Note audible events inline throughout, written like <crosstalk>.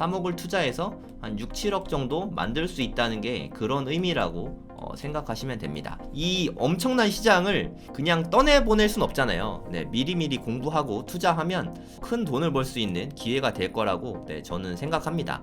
3억을 투자해서 한 6, 7억 정도 만들 수 있다는 게 그런 의미라고 어, 생각하시면 됩니다. 이 엄청난 시장을 그냥 떠내보낼 순 없잖아요. 네, 미리미리 공부하고 투자하면 큰 돈을 벌 수 있는 기회가 될 거라고 네, 저는 생각합니다.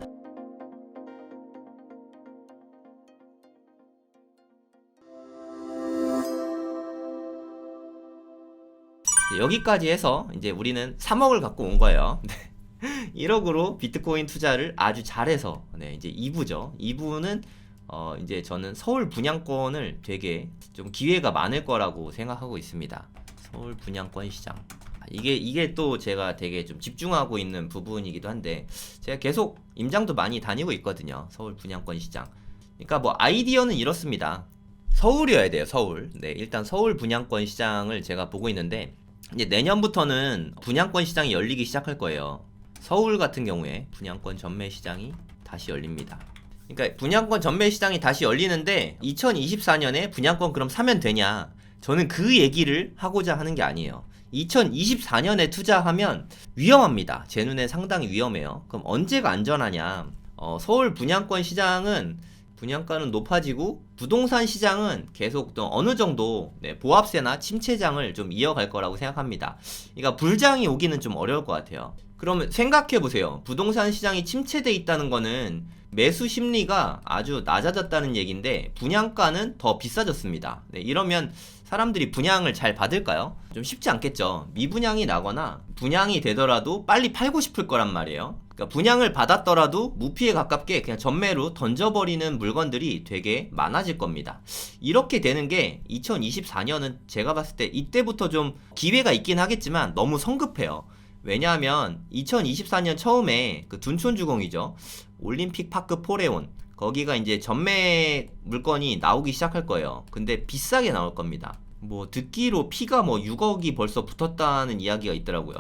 네, 여기까지 해서 이제 우리는 3억을 갖고 온 거예요. <laughs> 네. 1억으로 비트코인 투자를 아주 잘해서 네, 이제 2부죠. 2부는 어, 이제 저는 서울 분양권을 되게 좀 기회가 많을 거라고 생각하고 있습니다. 서울 분양권 시장. 아, 이게 이게 또 제가 되게 좀 집중하고 있는 부분이기도 한데 제가 계속 임장도 많이 다니고 있거든요. 서울 분양권 시장. 그러니까 뭐 아이디어는 이렇습니다. 서울이어야 돼요, 서울. 네, 일단 서울 분양권 시장을 제가 보고 있는데 이제 내년부터는 분양권 시장이 열리기 시작할 거예요. 서울 같은 경우에 분양권 전매 시장이 다시 열립니다. 그러니까 분양권 전매 시장이 다시 열리는데 2024년에 분양권 그럼 사면 되냐? 저는 그 얘기를 하고자 하는 게 아니에요. 2024년에 투자하면 위험합니다. 제 눈에 상당히 위험해요. 그럼 언제가 안전하냐? 어, 서울 분양권 시장은 분양가는 높아지고 부동산 시장은 계속 또 어느 정도 네, 보합세나 침체장을 좀 이어갈 거라고 생각합니다. 그러니까 불장이 오기는 좀 어려울 것 같아요. 그러면 생각해 보세요. 부동산 시장이 침체돼 있다는 거는 매수 심리가 아주 낮아졌다는 얘기인데 분양가는 더 비싸졌습니다. 네, 이러면 사람들이 분양을 잘 받을까요? 좀 쉽지 않겠죠. 미분양이 나거나 분양이 되더라도 빨리 팔고 싶을 거란 말이에요. 그러니까 분양을 받았더라도 무피에 가깝게 그냥 전매로 던져버리는 물건들이 되게 많아질 겁니다. 이렇게 되는 게 2024년은 제가 봤을 때 이때부터 좀 기회가 있긴 하겠지만 너무 성급해요. 왜냐하면 2024년 처음에 그 둔촌주공이죠. 올림픽 파크 포레온 거기가 이제 전매 물건이 나오기 시작할 거예요. 근데 비싸게 나올 겁니다. 뭐 듣기로 피가 뭐 6억이 벌써 붙었다는 이야기가 있더라고요.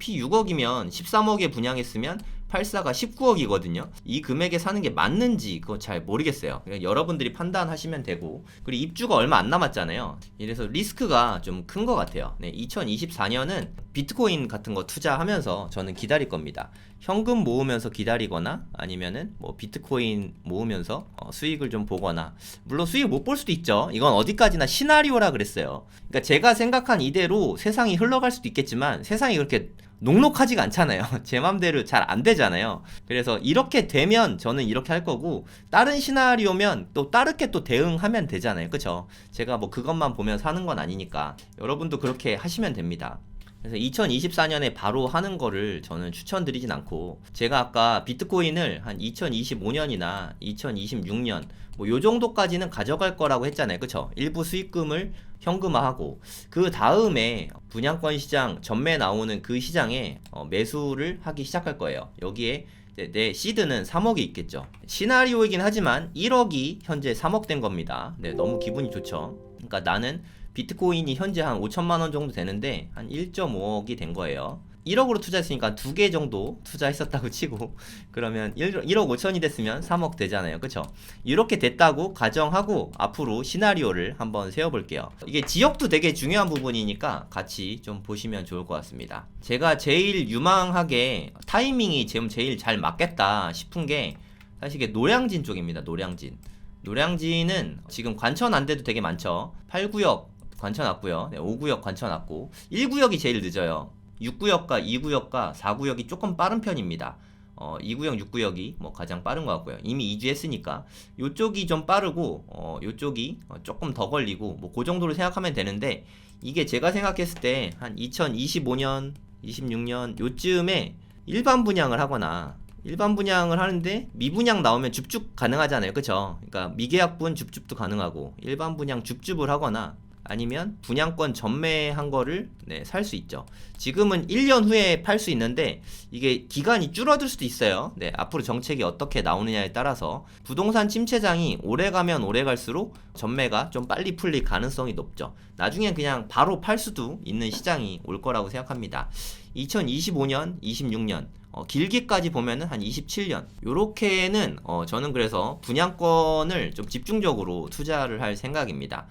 피 6억이면 13억에 분양했으면 84가 19억이거든요. 이 금액에 사는 게 맞는지 그거 잘 모르겠어요. 여러분들이 판단하시면 되고 그리고 입주가 얼마 안 남았잖아요. 이래서 리스크가 좀 큰 것 같아요. 네, 2024년은 비트코인 같은 거 투자하면서 저는 기다릴 겁니다. 현금 모으면서 기다리거나 아니면은 뭐 비트코인 모으면서 어, 수익을 좀 보거나 물론 수익 못 볼 수도 있죠. 이건 어디까지나 시나리오라 그랬어요. 그러니까 제가 생각한 이대로 세상이 흘러갈 수도 있겠지만 세상이 그렇게 녹록하지가 않잖아요. <laughs> 제 맘대로 잘 안 되잖아요. 그래서 이렇게 되면 저는 이렇게 할 거고 다른 시나리오면 또 다르게 또 대응하면 되잖아요. 그쵸? 제가 뭐 그것만 보면 사는 건 아니니까 여러분도 그렇게 하시면 됩니다. 그래서 2024년에 바로 하는 거를 저는 추천드리진 않고 제가 아까 비트코인을 한 2025년이나 2026년 뭐 요 정도까지는 가져갈 거라고 했잖아요. 그쵸? 일부 수익금을 현금화하고 그 다음에 분양권 시장 전매 나오는 그 시장에 어, 매수를 하기 시작할 거예요. 여기에 내 시드는 3억이 있겠죠. 시나리오이긴 하지만 1억이 현재 3억 된 겁니다. 네, 너무 기분이 좋죠. 그러니까 나는 비트코인이 현재 한 5천만 원 정도 되는데 한 1.5억이 된 거예요. 1억으로 투자했으니까 두 개 정도 투자했었다고 <laughs> 치고 그러면 1, 1억 5천이 됐으면 3억 되잖아요. 그쵸? 이렇게 됐다고 가정하고 앞으로 시나리오를 한번 세워볼게요. 이게 지역도 되게 중요한 부분이니까 같이 좀 보시면 좋을 것 같습니다. 제가 제일 유망하게 타이밍이 지금 제일 잘 맞겠다 싶은 게 사실 이게 노량진 쪽입니다. 노량진. 노량진은 지금 관천 안 돼도 되게 많죠. 8구역 관천 왔고요. 네, 5구역 관천 왔고 1구역이 제일 늦어요. 6구역과 2구역과 4구역이 조금 빠른 편입니다. 어, 2구역, 6구역이 뭐 가장 빠른 것 같고요. 이미 이주했으니까 요쪽이 좀 빠르고 어, 요쪽이 어, 조금 더 걸리고 뭐 그 정도로 생각하면 되는데 이게 제가 생각했을 때 한 2025년, 26년 요쯤에 일반 분양을 하거나 일반 분양을 하는데 미분양 나오면 줍줍 가능하잖아요. 그쵸? 그러니까 미계약분 줍줍도 가능하고 일반 분양 줍줍을 하거나 아니면 분양권 전매한 거를 네, 살 수 있죠. 지금은 1년 후에 팔 수 있는데 이게 기간이 줄어들 수도 있어요. 네, 앞으로 정책이 어떻게 나오느냐에 따라서 부동산 침체장이 오래 가면 오래 갈수록 전매가 좀 빨리 풀릴 가능성이 높죠. 나중엔 그냥 바로 팔 수도 있는 시장이 올 거라고 생각합니다. 2025년, 26년 어, 길게까지 보면은 한 27년 요렇게는 어, 저는 그래서 분양권을 좀 집중적으로 투자를 할 생각입니다.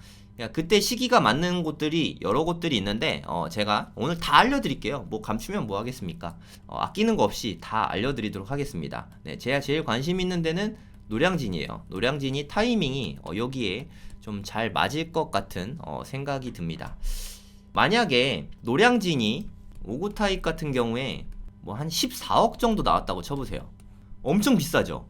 그때 시기가 맞는 곳들이 여러 곳들이 있는데 어, 제가 오늘 다 알려드릴게요. 뭐 감추면 뭐 하겠습니까? 어, 아끼는 거 없이 다 알려드리도록 하겠습니다. 네, 제가 제일 관심 있는 데는 노량진이에요. 노량진이 타이밍이 어, 여기에 좀 잘 맞을 것 같은 어, 생각이 듭니다. 만약에 노량진이 오구 타입 같은 경우에 뭐 한 14억 정도 나왔다고 쳐보세요. 엄청 비싸죠.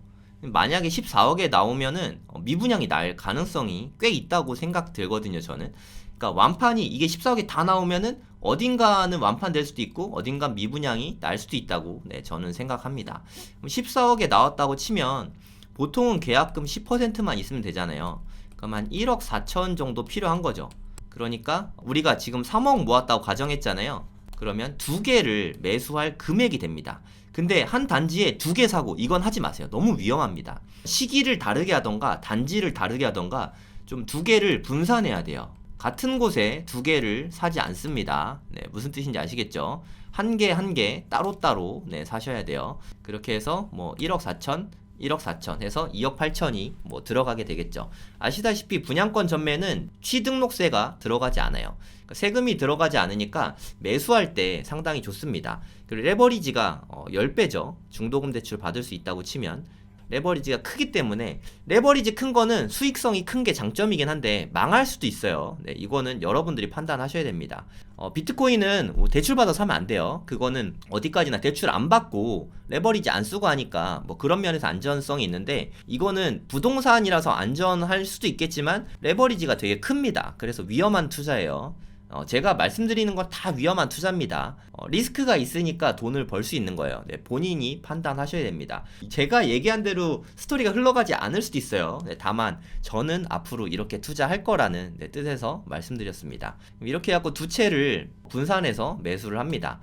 만약에 14억에 나오면은 어, 미분양이 날 가능성이 꽤 있다고 생각 들거든요, 저는. 그러니까 완판이 이게 14억에 다 나오면은 어딘가는 완판될 수도 있고 어딘가 미분양이 날 수도 있다고 네, 저는 생각합니다. 그럼 14억에 나왔다고 치면 보통은 계약금 10%만 있으면 되잖아요. 그럼 한 1억 4천 정도 필요한 거죠. 그러니까 우리가 지금 3억 모았다고 가정했잖아요. 그러면 두 개를 매수할 금액이 됩니다. 근데 한 단지에 두 개 사고 이건 하지 마세요. 너무 위험합니다. 시기를 다르게 하던가 단지를 다르게 하던가 좀 두 개를 분산해야 돼요. 같은 곳에 두 개를 사지 않습니다. 네, 무슨 뜻인지 아시겠죠? 한 개 한개 따로따로 네, 사셔야 돼요. 그렇게 해서 뭐 1억 4천 1억 4천 해서 2억 8천이 뭐 들어가게 되겠죠. 아시다시피 분양권 전매는 취등록세가 들어가지 않아요. 그러니까 세금이 들어가지 않으니까 매수할 때 상당히 좋습니다. 그리고 레버리지가 어, 10배죠. 중도금 대출 받을 수 있다고 치면 레버리지가 크기 때문에 레버리지 큰 거는 수익성이 큰 게 장점이긴 한데 망할 수도 있어요. 네, 이거는 여러분들이 판단하셔야 됩니다. 어, 비트코인은 뭐 대출 받아 사면 안 돼요. 그거는 어디까지나 대출 안 받고 레버리지 안 쓰고 하니까 뭐 그런 면에서 안전성이 있는데 이거는 부동산이라서 안전할 수도 있겠지만 레버리지가 되게 큽니다. 그래서 위험한 투자예요. 어, 제가 말씀드리는 건 다 위험한 투자입니다. 어, 리스크가 있으니까 돈을 벌 수 있는 거예요. 네, 본인이 판단하셔야 됩니다. 제가 얘기한 대로 스토리가 흘러가지 않을 수도 있어요. 네, 다만 저는 앞으로 이렇게 투자할 거라는 네, 뜻에서 말씀드렸습니다. 이렇게 해갖고 두 채를 분산해서 매수를 합니다.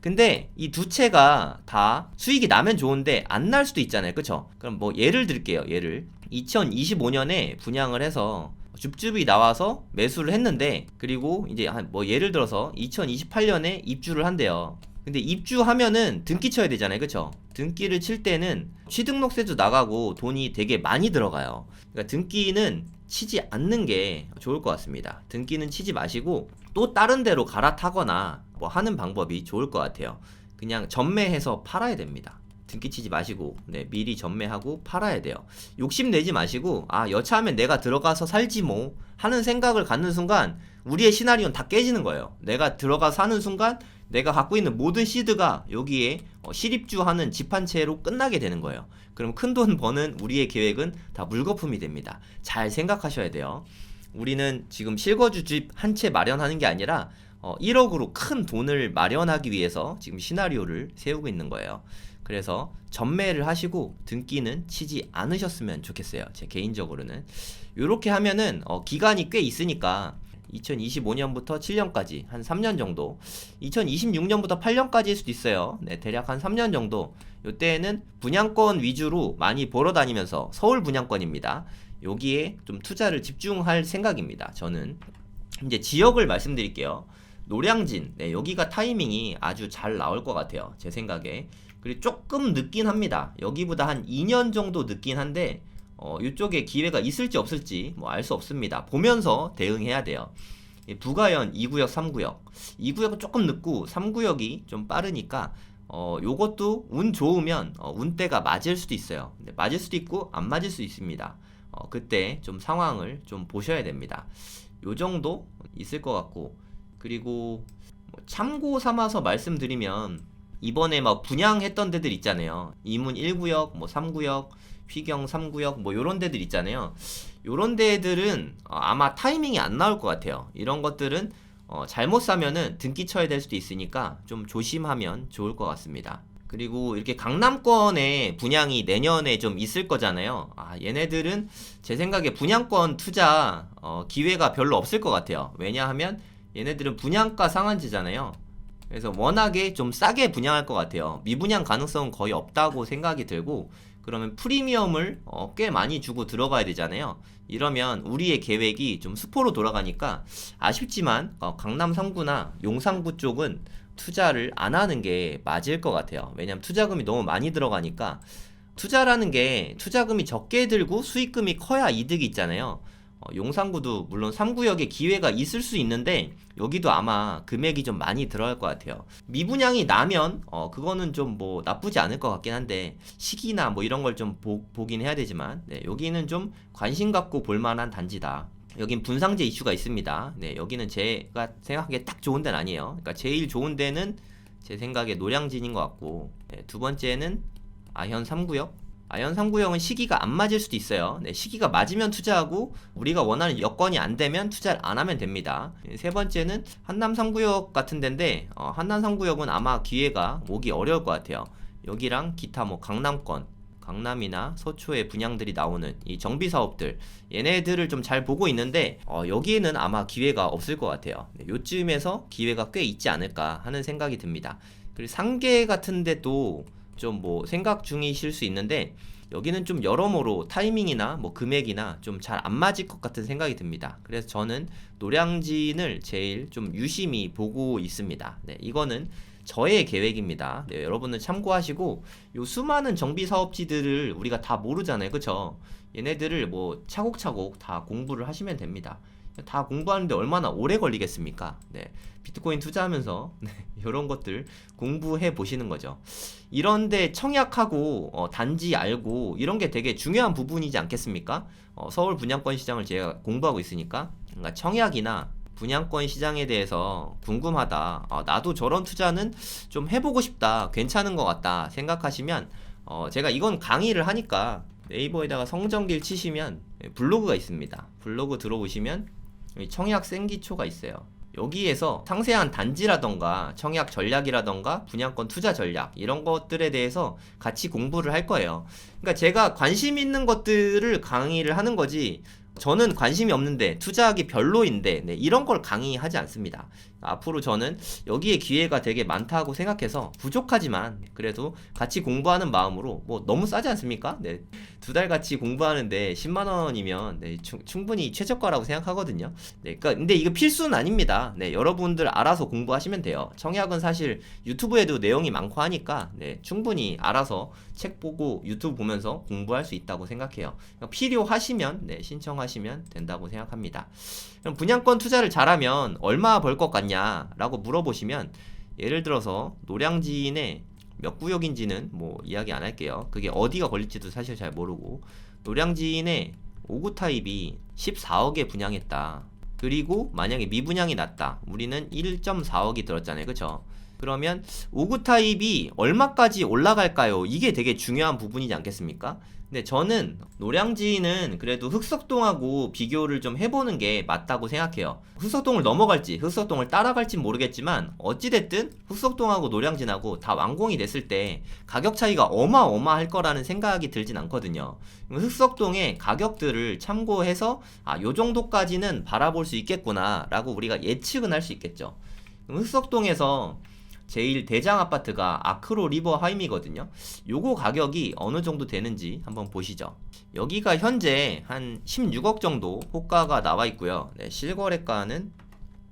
근데 이 두 채가 다 수익이 나면 좋은데 안 날 수도 있잖아요. 그쵸? 그럼 뭐 예를 들게요. 예를 2025년에 분양을 해서 줍줍이 나와서 매수를 했는데 그리고 이제 한 뭐 예를 들어서 2028년에 입주를 한대요. 근데 입주하면은 등기 쳐야 되잖아요. 그쵸? 등기를 칠 때는 취등록세도 나가고 돈이 되게 많이 들어가요. 그러니까 등기는 치지 않는 게 좋을 것 같습니다. 등기는 치지 마시고 또 다른 데로 갈아타거나 뭐 하는 방법이 좋을 것 같아요. 그냥 전매해서 팔아야 됩니다. 등기 치지 마시고 네, 미리 전매하고 팔아야 돼요. 욕심 내지 마시고 아 여차하면 내가 들어가서 살지 뭐 하는 생각을 갖는 순간 우리의 시나리오는 다 깨지는 거예요. 내가 들어가 사는 순간 내가 갖고 있는 모든 시드가 여기에 어, 실입주하는 집 한 채로 끝나게 되는 거예요. 그럼 큰 돈 버는 우리의 계획은 다 물거품이 됩니다. 잘 생각하셔야 돼요. 우리는 지금 실거주 집 한 채 마련하는 게 아니라 어, 1억으로 큰 돈을 마련하기 위해서 지금 시나리오를 세우고 있는 거예요. 그래서 전매를 하시고 등기는 치지 않으셨으면 좋겠어요. 제 개인적으로는. 이렇게 하면은 어, 기간이 꽤 있으니까 2025년부터 7년까지 한 3년 정도. 2026년부터 8년까지일 수도 있어요. 네 대략 한 3년 정도. 이때는 분양권 위주로 많이 보러 다니면서 서울 분양권입니다. 여기에 좀 투자를 집중할 생각입니다 저는. 이제 지역을 말씀드릴게요. 노량진. 네, 여기가 타이밍이 아주 잘 나올 것 같아요 제 생각에 그리고 조금 늦긴 합니다 여기보다 한 2년 정도 늦긴 한데 어, 이쪽에 기회가 있을지 없을지 뭐 알 수 없습니다. 보면서 대응해야 돼요. 이 부가현 2구역, 3구역. 2구역은 조금 늦고 3구역이 좀 빠르니까 어, 요것도 운 좋으면 어, 운때가 맞을 수도 있어요. 맞을 수도 있고 안 맞을 수도 있습니다. 어, 그때 좀 상황을 좀 보셔야 됩니다. 요 정도 있을 것 같고 그리고 뭐 참고 삼아서 말씀드리면 이번에 막 분양했던 데들 있잖아요. 이문 1구역, 뭐 3구역, 휘경 3구역 뭐 요런 데들 있잖아요. 요런 데들은 어, 아마 타이밍이 안 나올 것 같아요. 이런 것들은 어, 잘못 사면은 등기 쳐야 될 수도 있으니까 좀 조심하면 좋을 것 같습니다. 그리고 이렇게 강남권에 분양이 내년에 좀 있을 거잖아요. 아, 얘네들은 제 생각에 분양권 투자 어, 기회가 별로 없을 것 같아요. 왜냐하면 얘네들은 분양가 상한제잖아요. 그래서 워낙에 좀 싸게 분양할 것 같아요. 미분양 가능성은 거의 없다고 생각이 들고 그러면 프리미엄을 어, 꽤 많이 주고 들어가야 되잖아요. 이러면 우리의 계획이 좀 수포로 돌아가니까 아쉽지만 어, 강남 3구나 용산구 쪽은 투자를 안 하는 게 맞을 것 같아요. 왜냐면 투자금이 너무 많이 들어가니까 투자라는 게 투자금이 적게 들고 수익금이 커야 이득이 있잖아요. 어, 용산구도 물론 3구역에 기회가 있을 수 있는데 여기도 아마 금액이 좀 많이 들어갈 것 같아요. 미분양이 나면 어 그거는 좀 뭐 나쁘지 않을 것 같긴 한데 시기나 뭐 이런 걸 좀 보긴 해야 되지만 네, 여기는 좀 관심 갖고 볼 만한 단지다. 여긴 분상제 이슈가 있습니다. 네, 여기는 제가 생각하기에 딱 좋은 데는 아니에요. 그러니까 제일 좋은 데는 제 생각에 노량진인 것 같고 네, 두 번째는 아현 3구역 아현 3구역은 시기가 안 맞을 수도 있어요. 네, 시기가 맞으면 투자하고 우리가 원하는 여건이 안 되면 투자를 안 하면 됩니다. 네, 세 번째는 한남 3구역 같은 데인데 어, 한남 3구역은 아마 기회가 오기 어려울 것 같아요. 여기랑 기타 뭐 강남권 강남이나 서초에 분양들이 나오는 이 정비 사업들 얘네들을 좀 잘 보고 있는데 어, 여기에는 아마 기회가 없을 것 같아요. 네, 요쯤에서 기회가 꽤 있지 않을까 하는 생각이 듭니다. 그리고 상계 같은 데도 좀 뭐 생각 중이실 수 있는데 여기는 좀 여러모로 타이밍이나 뭐 금액이나 좀 잘 안 맞을 것 같은 생각이 듭니다. 그래서 저는 노량진을 제일 좀 유심히 보고 있습니다. 네, 이거는 저의 계획입니다. 네, 여러분은 참고하시고 요 수많은 정비 사업지들을 우리가 다 모르잖아요. 그쵸? 얘네들을 뭐 차곡차곡 다 공부를 하시면 됩니다. 다 공부하는데 얼마나 오래 걸리겠습니까? 네. 비트코인 투자하면서 네, <laughs> 이런 것들 공부해 보시는 거죠. 이런데 청약하고 어, 단지 알고 이런 게 되게 중요한 부분이지 않겠습니까? 어, 서울 분양권 시장을 제가 공부하고 있으니까 그러니까 청약이나 분양권 시장에 대해서 궁금하다. 아, 나도 저런 투자는 좀 해보고 싶다. 괜찮은 것 같다. 생각하시면 어, 제가 이건 강의를 하니까 네이버에다가 성정길 치시면 블로그가 있습니다. 블로그 들어오시면 청약 생기초가 있어요. 여기에서 상세한 단지라던가 청약 전략이라던가 분양권 투자 전략 이런 것들에 대해서 같이 공부를 할 거예요. 그러니까 제가 관심 있는 것들을 강의를 하는 거지 저는 관심이 없는데 투자하기 별로인데 네, 이런 걸 강의하지 않습니다. 앞으로 저는 여기에 기회가 되게 많다고 생각해서 부족하지만 그래도 같이 공부하는 마음으로 뭐 너무 싸지 않습니까? 네. 두 달 같이 공부하는데 10만 원이면 네, 충분히 최저가라고 생각하거든요. 네. 그러니까 근데 이거 필수는 아닙니다. 네. 여러분들 알아서 공부하시면 돼요. 청약은 사실 유튜브에도 내용이 많고 하니까 네, 충분히 알아서 책 보고 유튜브 보면서 공부할 수 있다고 생각해요. 필요하시면 네, 신청하시면 된다고 생각합니다. 그럼 분양권 투자를 잘하면 얼마 벌 것 같냐? 라고 물어보시면 예를 들어서 노량진에 몇 구역인지는 뭐 이야기 안 할게요. 그게 어디가 걸릴지도 사실 잘 모르고 노량진에 5구 타입이 14억에 분양했다. 그리고 만약에 미분양이 났다. 우리는 1.4억이 들었잖아요. 그쵸? 그러면 5구 타입이 얼마까지 올라갈까요? 이게 되게 중요한 부분이지 않겠습니까? 근데 저는 노량진은 그래도 흑석동하고 비교를 좀 해보는 게 맞다고 생각해요. 흑석동을 넘어갈지 흑석동을 따라갈지 모르겠지만 어찌됐든 흑석동하고 노량진하고 다 완공이 됐을 때 가격 차이가 어마어마할 거라는 생각이 들진 않거든요. 흑석동의 가격들을 참고해서 아, 요 정도까지는 바라볼 수 있겠구나 라고 우리가 예측은 할 수 있겠죠. 흑석동에서 제일 대장 아파트가 아크로 리버 하임이거든요. 요거 가격이 어느 정도 되는지 한번 보시죠. 여기가 현재 한 16억 정도 호가가 나와 있고요. 네, 실거래가는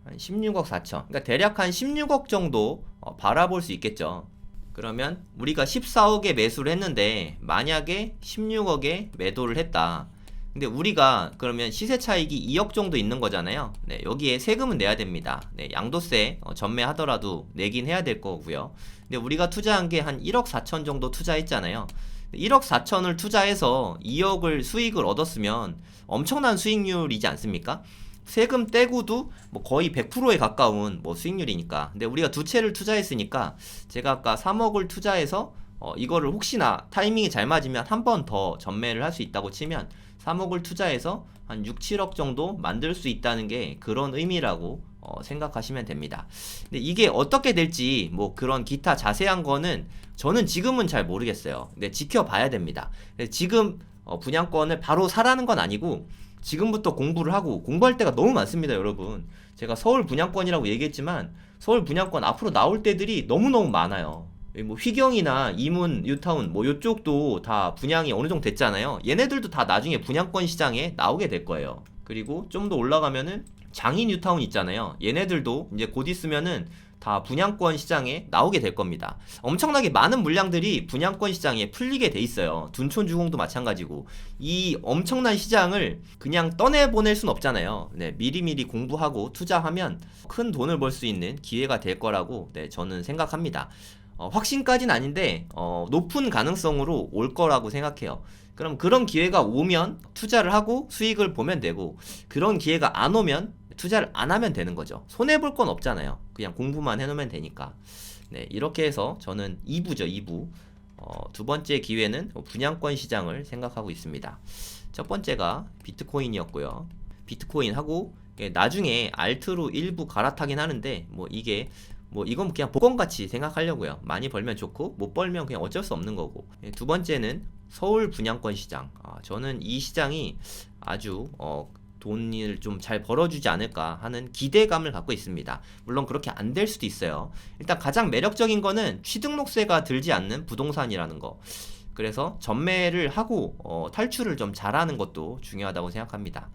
한 16억 4천. 그러니까 대략 한 16억 정도 어, 바라볼 수 있겠죠. 그러면 우리가 14억에 매수를 했는데 만약에 16억에 매도를 했다. 근데 우리가 그러면 시세 차익이 2억 정도 있는 거잖아요. 네, 여기에 세금은 내야 됩니다. 네, 양도세 어, 전매하더라도 내긴 해야 될 거고요. 근데 우리가 투자한 게 한 1억 4천 정도 투자했잖아요. 1억 4천을 투자해서 2억을 수익을 얻었으면 엄청난 수익률이지 않습니까? 세금 떼고도 뭐 거의 100%에 가까운 뭐 수익률이니까. 근데 우리가 두 채를 투자했으니까 제가 아까 3억을 투자해서 어, 이거를 혹시나 타이밍이 잘 맞으면 한 번 더 전매를 할 수 있다고 치면 3억을 투자해서 한 6, 7억 정도 만들 수 있다는 게 그런 의미라고 어, 생각하시면 됩니다. 근데 이게 어떻게 될지 뭐 그런 기타 자세한 거는 저는 지금은 잘 모르겠어요. 근데 지켜봐야 됩니다. 지금 어, 분양권을 바로 사라는 건 아니고 지금부터 공부를 하고 공부할 때가 너무 많습니다, 여러분. 제가 서울 분양권이라고 얘기했지만 서울 분양권 앞으로 나올 때들이 너무너무 많아요. 뭐 휘경이나 이문, 뉴타운 뭐 요쪽도 다 분양이 어느 정도 됐잖아요. 얘네들도 다 나중에 분양권 시장에 나오게 될 거예요. 그리고 좀 더 올라가면은 장인 뉴타운 있잖아요. 얘네들도 이제 곧 있으면은 다 분양권 시장에 나오게 될 겁니다. 엄청나게 많은 물량들이 분양권 시장에 풀리게 돼 있어요. 둔촌 주공도 마찬가지고 이 엄청난 시장을 그냥 떠내 보낼 순 없잖아요. 네, 미리미리 공부하고 투자하면 큰 돈을 벌 수 있는 기회가 될 거라고 네, 저는 생각합니다. 어, 확신까지는 아닌데 어, 높은 가능성으로 올 거라고 생각해요. 그럼 그런 기회가 오면 투자를 하고 수익을 보면 되고 그런 기회가 안 오면 투자를 안 하면 되는 거죠. 손해 볼 건 없잖아요. 그냥 공부만 해놓으면 되니까. 네, 이렇게 해서 저는 2부죠, 2부. 어, 두 번째 기회는 분양권 시장을 생각하고 있습니다. 첫 번째가 비트코인이었고요. 비트코인 하고 예, 나중에 알트로 일부 갈아타긴 하는데 뭐 이게 뭐 이건 그냥 복권 같이 생각하려고요. 많이 벌면 좋고 못 벌면 그냥 어쩔 수 없는 거고. 예, 두 번째는 서울 분양권 시장. 아, 저는 이 시장이 아주 어, 돈을 좀 잘 벌어주지 않을까 하는 기대감을 갖고 있습니다. 물론 그렇게 안 될 수도 있어요. 일단 가장 매력적인 거는 취등록세가 들지 않는 부동산이라는 거. 그래서 전매를 하고 어, 탈출을 좀 잘하는 것도 중요하다고 생각합니다.